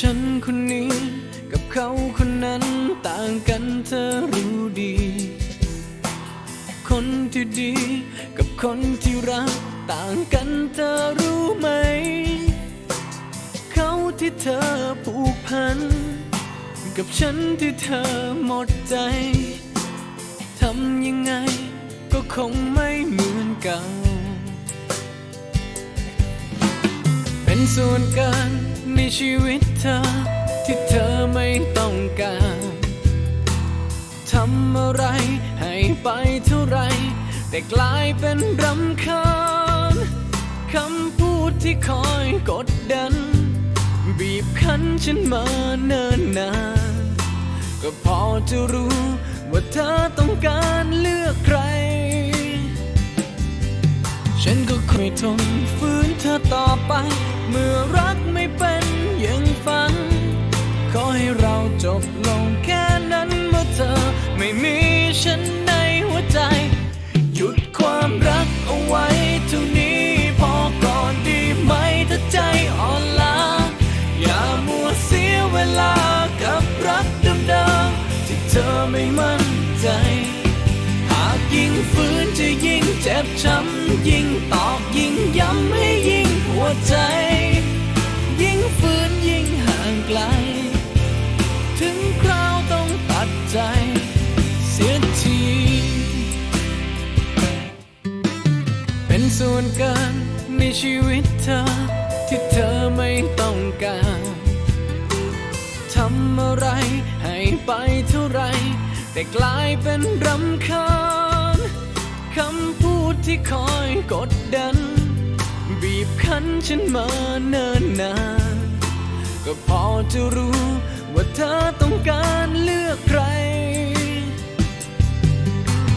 ฉันคนนี้กับเขาคนนั้นต่างกันเธอรู้ดี คนที่ดีกับคนที่รักต่างกันเธอรู้ไหม เขาที่เธอผูกพัน กับฉันที่เธอหมดใจทำยังไงก็คงไม่เหมือนเก่า เป็นส่วนเกิน ในชีวิตเธอ ที่เธอไม่ต้องการทำอะไรให้ไปเท่าไร แต่กลายเป็นรำคาญคำพูดที่คอยกดดัน บีบคั้นฉันมาเนิ่นนานก็พอจะรู้ว่าเธอต้องการเลือกใคร ฉันก็คอยทนฝืน ต่อไป เมื่อรักไม่เป็นอย่างฝัน ขอให้เราจบลงแค่นั้นเมื่อเธอไม่มีฉันในหัวใจ หยุดความรักเอาไว้เท่านี้พอก่อนดีไหมถ้าใจอ่อนล้า อย่ามัวเสียเวลากับรักเดิมๆที่เธอไม่มั่นใจ ยิ่งฝืนจะยิ่งเจ็บช้ำยิ่งตอกยิ่งย้ำให้ยิ่งปวใจ ยิ่งฝืนยิ่งห่างไกล ถึงคราวต้องตัดใจ เสียที เป็นส่วนเกินในชีวิตเธอ ที่เธอไม่ต้องการทำอะไรให้ไปเท่าไร แต่กลายเป็นรำคาญ ที่คอยกดดัน บีบคั้นฉันมาเนิ่นนาน ก็พอจะรู้ว่าเธอต้องการเลือกใคร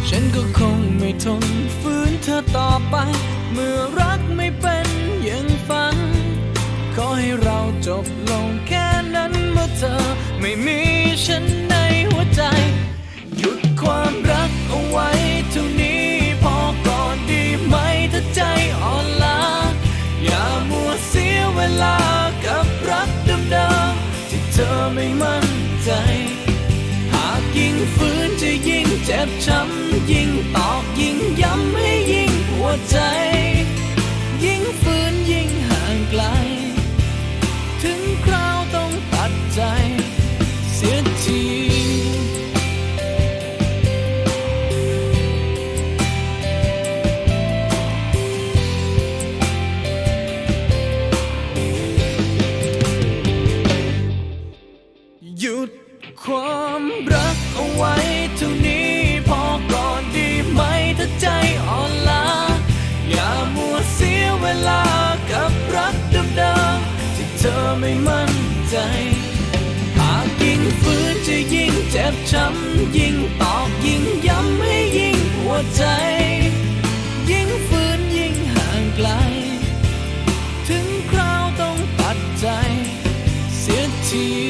ฉันก็คงไม่ทนฝืนเธอต่อไป เมื่อรักไม่เป็น ใจ หากยิ่งฝืนจะยิ่งเจ็บช้ำยิ่งตอกยิ่งย้ำให้ยิ่งปวดใจ ยิ่งฝืนยิ่งห่างไกล ถึงคราวต้องตัดใจ เสีย เอาไว้เท่านี้พอก่อนดีไหมถ้าใจอ่อนล้าอย่ามัวเสียเวลากับรักเดิมๆที่เธอไม่มั่นใจ หากยิ่งฝืนจะยิ่งเจ็บช้ำยิ่งตอกยิ่งย้ำให้ยิ่งปวใจ ยิ่งฝืนยิ่งห่างไกล ถึงคราวต้องตัดใจ เสียที